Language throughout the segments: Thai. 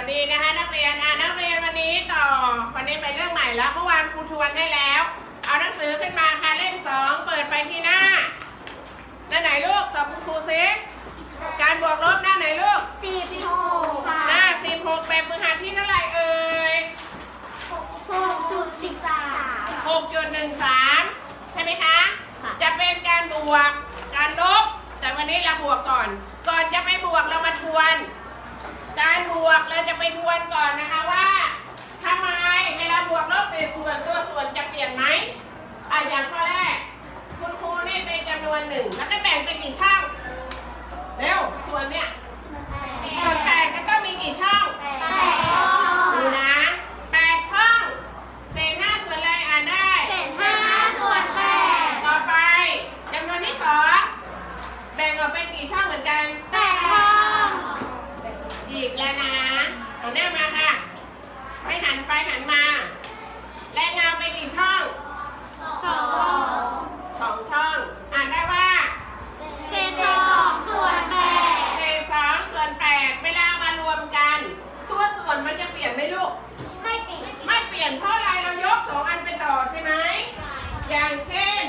วัสดีนะคะนักเรียนอ่านักเรียนวันนี้ต่อ วันนี้ไปเรื่องใหม่แล้วเมื่อวานครูทวนให้แล้ว เอาหนังสือขึ้นมาค่ะเล่มสองเปิดไปที่หน้า หน้าไหนลูกตอบคุณครูซิการบวกลบหน้าไหนลูกสิบหกค่ะหน้าสิบหกแบบฝึกหัดที่เท่าไหร่เอ่ยหกจุดสิบสามหกจุดหนึ่งสามใช่ไหมคะค่ะจะเป็นการบวกการลบ แต่วันนี้เราบวกก่อน ก่อนจะไปบวกเรามาทวน การบวกเราจะไปทวนก่อนนะคะว่าทำไมเวลาบวกลบเศษส่วนตัวส่วนจะเปลี่ยนไหมอะอย่างข้อแรก คุณครูนี่เป็นจำนวนหนึ่งแล้วก็แบ่งเป็นกี่ช่องเร็วส่วนเนี่ยส่วนแปดก็ต้องมีกี่ช่อง แปดช่อง ดูนะแปดช่อง เศษห้าส่วนอะไรอ่านได้ เศษห้าส่วนแปด ต่อไปจำนวนที่สองแบ่งออกเป็นกี่ช่องเหมือนกัน แปดช่อง อีกแล้วนะเอาหน้ามาค่ะ ไม่ หันไปหันมา และเงาไปกี่ช่องสองสองช่อง อ่านได้ว่าเศษสองส่วนแปดเศษสองส่วนแปดเวลามารวมกัน ตัวส่วนมันจะเปลี่ยนไหมลูก ไม่ติดไม่เปลี่ยนเพราะอะไรเรายกสองอันไปต่อใช่ไหมอย่างเช่น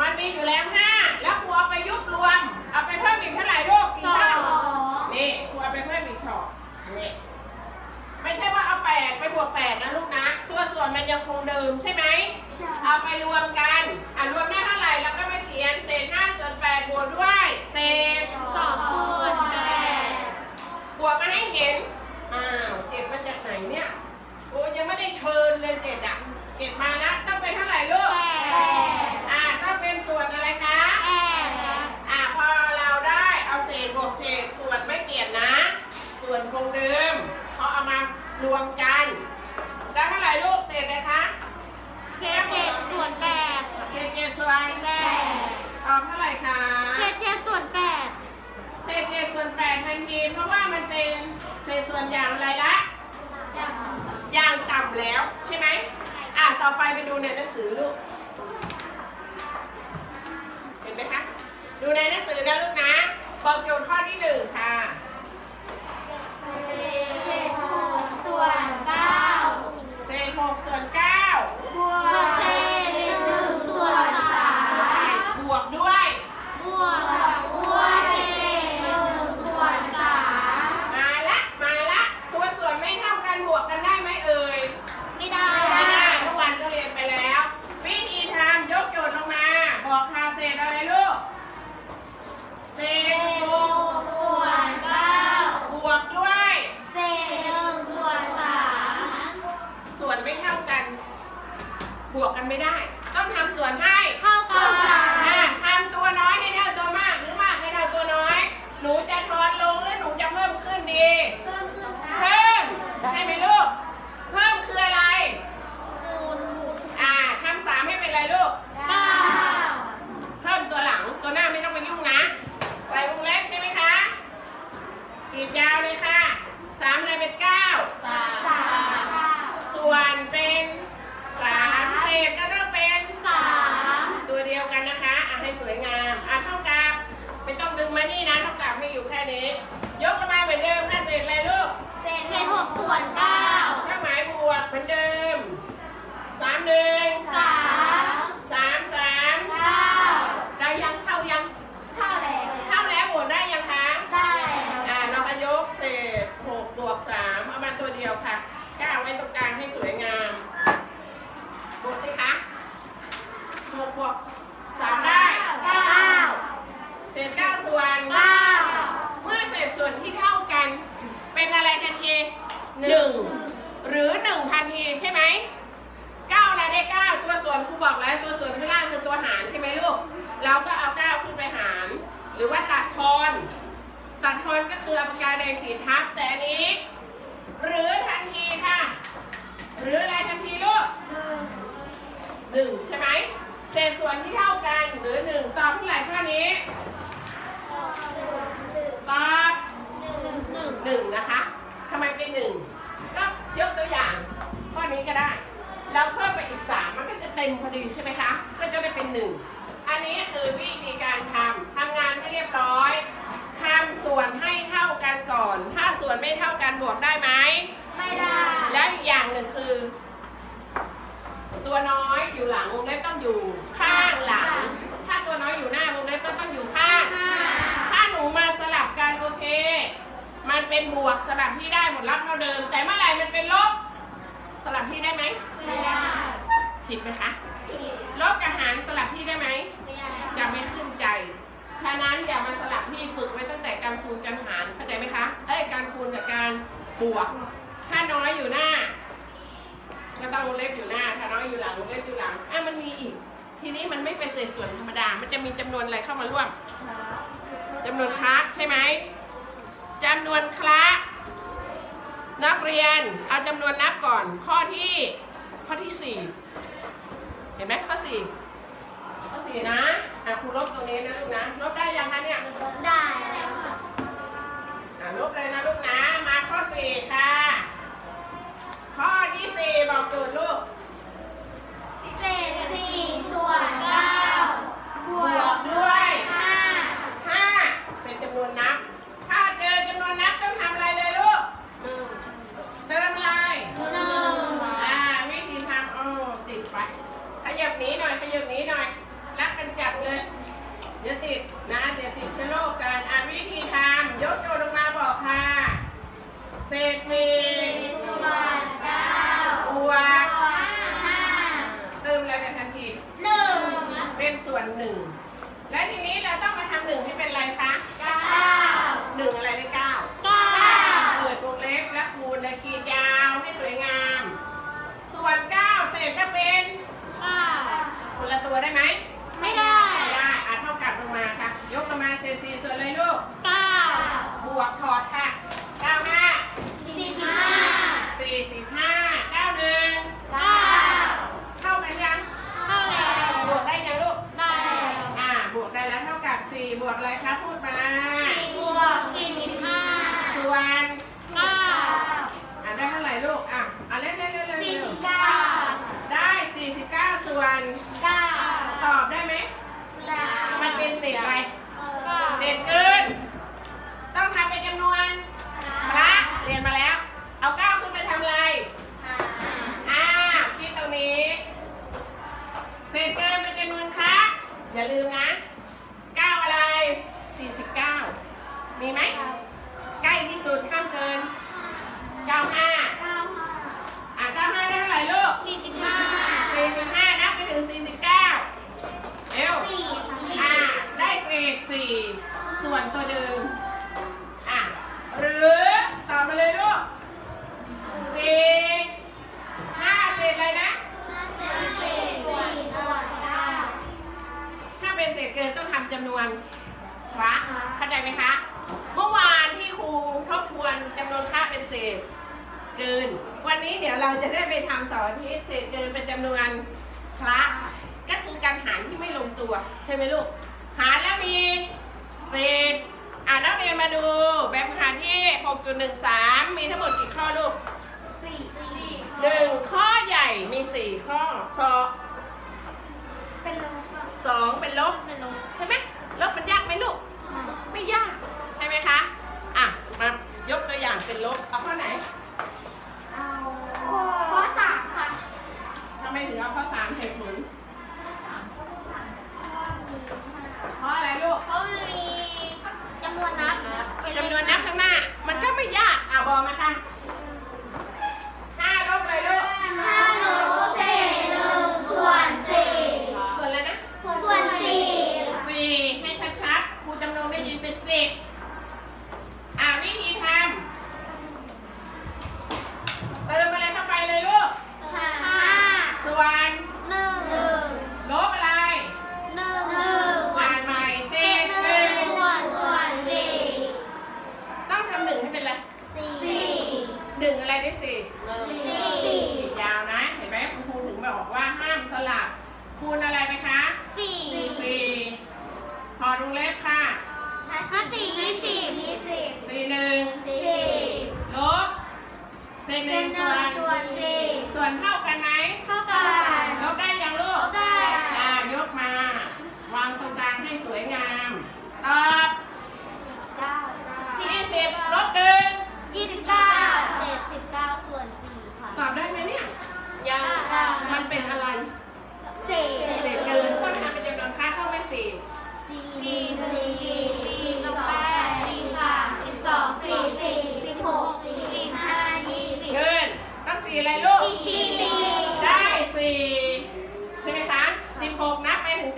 มันมีอยู่แล้วห้าแล้วครูเอาไปยุบรวม เอาไปเพิ่มอีกเท่าไหร่ลูกกี่ช่อง นี่ครูเอาไปเพิ่มอีกช่องนี่ไม่ใช่ว่าเอาแปดไปบวกแปดนะลูกนะ ตัวส่วน มันยังคงเดิมใช่ไหมเอาไปรวมกัน อะรวมได้เท่าไหร่เราก็ไปเขียนเศษห้าส่วนแปดบวกด้วยเศษสองส่วนแปดบวกมาให้เห็น อ้าวเจ็ดมาจากไหนเนี่ย โอ้ยังไม่ได้เชิญเลยเจ็ดอะเจ็ดมาแล้วต้องเป็นเท่าไหร่ลูกแปดอ่าต้องเป็นส่วนอะไรคะแปดอ่าพอเราได้เอาเศษบวกเศษส่วนไม่เปลี่ยนนะ ส่วนคงเดิมเพราะเอามารวมกันได้เท่าไหร่ลูกเศษเลยคะ เศษเจ็ดส่วนแปด เศษเจ็ดส่วน แปด ตอบเท่าไหร่คะ เศษเจ็ดส่วนแปด เศษเจ็ดส่วนแปดทันทีเพราะว่ามันเป็นเศษส่วนอย่างไรละอย่างต่ำแล้วใช่ไหมอะต่อไปไปดูในหนังสือลูก เห็นไหมคะ ดูในหนังสือนะลูกนะบอกโจทย์ข้อที่หนึ่งค่ะ เศษหกส่วนเก้า เศษหกส่วนเก้า บวกเศษหนึ่งส่วนสาม บวกด้วย บวกด้วยเศษหนึ่งส่วนสาม มาละ มาละ ตัวส่วนไม่เท่ากันบวกกันได้ไหมเอ่ย ไม่ได้ ไม่ได้เมื่อวานก็เรียนไปแล้ว วิธีทำยกโจทย์ลงมา บอกค่าเศษอะไรลูก เศ เศ ษ ษ ห ห ก กส่วนเก้า บวกด้วย เศษหนึ่งส่วนสาม ส่วนไม่เท่ากัน บวกกันไม่ได้ ต้องทำส่วนให้เท่ากันอ่าทำตัวน้อยให้เท่าตัวมากหรือมากให้เท่าตัวน้อย หนูจะทอนลงหรือหนูจะเพิ่มขึ้นดี เพิ่มขึ้นนะ เพิ่ม ใช่ไหมลูก เพิ่มคืออะไร คูณ อ่าทำสามให้เป็นอะไรลูก เก้า เพิ่มตัวหลังตัวหน้าไม่ต้องมายุ่งนะ ใส่วงเล็บใช่ไหมคะขีดยาวเลยค่ะสามเลยเป็นเก้า สามเก้า ส่วนเป็นสามเศษก็ต้องเป็น สาม ตัวเดียวกันนะคะอะให้สวยงามอะเท่ากับไม่ต้องดึงมานี่นะเท่ากับให้อยู่แค่นี้ ยกลงมาเหมือนเดิมค่ะเศษอะไรลูก เศษหกส่วนเก้า เครื่องหมายบวกเหมือนเดิมสามหนึ่ง สาม สามสาม เก้า ได้ยังเท่ายัง เท่าแล้ว เท่าแล้วโหวตได้ยังคะ ได้ อ่าเราก็ยกเศษหกบวกสามเอามาตัวเดียวค่ะก้าวไว้ตรงกลางให้สวยงามบวกสิคะหกบวกสามได้ เก้า เศษเก้าส่วน เก้า เมื่อเศษส่วนที่เท่ากัน เป็นอะไรทันทีหนึ่งหรือหนึ่งทันทีใช่ไหมเก้าอะไรได้เก้าตัวส่วนครูบอกแล้วตัวส่วนข้างล่างคือตัวหารใช่ไหมลูก เราก็เอาเก้าขึ้นไปหาร หรือว่าตัดทอน ตัดทอนก็คือเอาปากกา แดงขีดทับแต่อันนี้ หรือทันทีค่ะ หรืออะไรทันทีลูกหนึ่งใช่ไหมเศษส่วนที่เท่ากันหรือหนึ่งตอบเท่าไหร่ข้อนี้ตอบหนึ่งหนึ่งนะคะทำไมเป็นหนึ่งก็ยกตัวอย่างข้อนี้ก็ได้เราเพิ่มไปอีกสามมันก็จะเต็มพอดีใช่ไหมคะ ก็จะได้เป็นหนึ่งอันนี้คือวิธีการทำทำงานให้เรียบร้อย ททำส่วนให้เท่ากันก่อน ถ้าส่วนไม่เท่ากันบวกได้ไหม ไม่ได้ แล้วอีกอย่างหนึ่งคือ ตัวน้อยอยู่หลังวงเล็บต้องอยู่ ข้างหลัง ถ้าตัวน้อยอยู่หน้าวงเล็บก็ต้องอยู่ข้างห้าถ้าหนูมาสลับกันโอเค มันเป็นบวกสลับที่ได้หมดรับเท่าเดิม แต่เมื่อไหร่มันเป็นลบ สลับที่ได้ไหมไม่ได้ ผิดไหมคะผิดลบกับหารสลับที่ได้ไหมไม่ได้จะไม่ขึ้นใจ ฉะนั้นอย่ามาสลับที่ฝึกไว้ตั้งแต่การคูณการหารเข้าใจไหมคะ เอ้ยการคูณกับการบวก ถ้าน้อยอยู่หน้าก็ต้องวงเล็บอยู่หน้า ถ้าน้อยอยู่หลังวงเล็บอยู่หลังอะมันมีอีก ทีนี้มันไม่เป็นเศษส่วนธรรมดา มันจะมีจำนวนอะไรเข้ามาร่วมจำนวนคละใช่ไหมจำนวนคละนักเรียนเอาจำนวนนับก่อนข้อที่ข้อที่สี่เห็นไหมข้อสี่ข้อสี่นะ นี้นะลูกนะลบได้ยังคะเนี่ยได้แล้วค่ะอะลบเลยนะลูกนะ มาข้อสี่ค่ะ ข้อที่สี่บอกโจทย์ลูก เศษสี่ส่วนเก้าบวกด้วยห้า ห้าเป็นจำนวนนับ ถ้าเจอจำนวนนับต้องทำอะไรเลยลูก หนึ่ง เติมอะไร หนึ่ง อ่าวิธีทำโอ้ติดไป ขยับหนีหน่อย ขยับหนีหน่อย รักกันจับเลย เดี๋ยวติดนะ เดี๋ยวติดเชื้อโรคกัน อ่าวิธีทำยกโจทย์ลงมาบอกค่ะ เศษสี่ ส่วนเก้า บวก ห้า เติมอะไรกันทันที หนึ่ง เป็นส่วน หนึ่งและทีนี้เราต้องมาทำหนึ่งให้เป็นอะไรคะเก้าหนึ่งอะไรได้เก้าเก้าเปิดวงเล็บและคูณและขีดยาวให้สวยงาม ส่วนเก้าเศษก็เป็นเก้าคนละตัวได้ไหม ไม่ได้ ไม่ได้อะเท่ากับลงมาค่ะ ยกลงมาเศษสี่ส่วนเลยลูก เก้า บวกถอดค่ะเก้าห้า สี่สิบห้า สี่สิบห้าเก้าหนึ่ง เก้า เท่ากันยัง เท่าแล้ว บวกได้ยังลูก ได้ อ่า บวกได้แล้วเท่ากับสี่บวกอะไรคะพูดมา บวกสี่สิบห้า ส่วน เก้า อะได้เท่าไหร่ลูก อะอะเล่นเล่นเล่นเล่น สี่ เร็ สิ ว บเก้า ได้สี่สิบเก้าส่วน เก้า ตอบได้ไหม ได้ มันเป็นเศษอะไร เก้า เศษเกิน ต้องทำเป็นจำนวนคละเรียนมาแล้ว เอาเก้าขึ้นไปทำอะไร อ่าคิดตรงนี้ เศษเกินเป็นจำนวนคละอย่าลืมนะเก้าอะไรสี่สิบเก้ามีไหมใกล้ที่สุดห้ามเกินเก้าห้าเก้าอะเก้าห้าได้เท่าไหร่ลูกสี่สิบห้าสี่สิบห้านับไปถึงสี่สิบเก้าเร็วสี่อ่าได้เศษสี่ส่วนตัวเดิม อะ หรือต่อมาเลยลูกสี่ห้าเศษอะไรนะ เศษสี่ส่วนส่วนเก้า ถ้าเป็นเศษเกินต้องทำจำนวนคละเข้าใจไหมคะ เมื่อวานที่ครูทบทวนจำนวนค่าเป็นเศษเกิน วันนี้ เดี๋ยวเราจะได้ไปทำเสาร์อาทิตย์เศษเกินเป็นจำนวนคละก็คือการหารที่ไม่ลงตัว ใช่ไหมลูก หารแล้วมีเศษอ่านักเรียนมาดูแบบฝึกหัดที่ 6.13 มีทั้งหมดกี่ข้อลูกสี่สี่หนึ่งข้อใหญ่มี4ข้อสองเป็นลบสองเป็นลบ เป็นลบใช่ไหมลบมันยากไหมลูก ไม่ยาก ใช่ไหมคะ อะ มายกตัวอย่างเป็นลบ เอาข้อไหน เอาข้อสามค่ะ ทำไมถึงเอาข้อสามเหตุผลเพราะอะไรลูก เพราะมันมีจำนวนนับเป็เลข จำนวนนับข้างหน้า มันก็ไม่ยาก อะบอกมาค่ะห้าลบอะไรลูก ห้าลบเศษหนึ่งส่วนสี่ ส่วนอะไรนะ ส่วนสี่ สี่ให้ชัดๆ ครูจำลองได้ยินเป็นสิบอะวิธีทำเติมอะไรเข้าไปเลยลูก ห้า ส่วน หนึ่ง ลบอะไร หนึ่ง อ่านใหม่เศ เศ ษ ษ ห ห นึ่ นึ่ ง งส่วนส่วนสี่ ต้องทำหนึ่งให้เป็นอะไร สี่ หนึ่งอะไรได้สี่ สี่ ยาวนะ เห็นไหมครูถึงบอกว่าห้ามสลับ คูณอะไรไปคะ สี่ สี่พอดวงเล็บค่ะ ห้า สี่ยี่สิบยี่สิบสี่หนึ่งสี่ลบเศษหเป็นึ่นงหส่นึ่วงนส่วนสี่ส่วนเท่า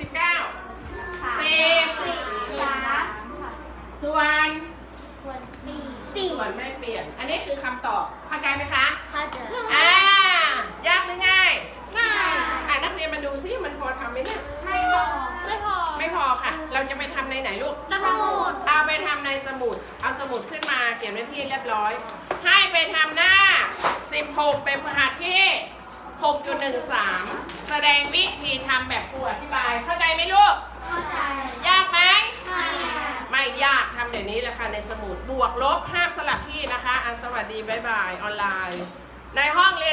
สิบเก้าสิบสามส่วนส่วนสี่ส่วนไม่เปลี่ยน อันนี้คือคำตอบเข้าใจไหมคะเข้าใจอ่ายากหรือง่ายง่ายอะนักเรียนมาดูซิมันพอทำไหมเนี่ยไม่พอไม่พอไม่พอค่ะ เราจะไปทำในไหนลูกสมุดเอาไปทำในสมุด เอาสมุดขึ้นมาเขียนไว้ที่เรียบร้อย ให้ไปทำหน้า 16 เป็นฝหัสที่ 6.13 แสดงวิธีทำแบบครูอธิบาย เข้าใจไหมลูก เข้าใจ ยากไหม ไม่ไม่ยากทำเดี๋ยวนี้แหละค่ะในสมุด บวกลบห้ามสลับที่นะคะ อันสวัสดี บ๊ายบาย ออนไลน์ ในห้องเรียน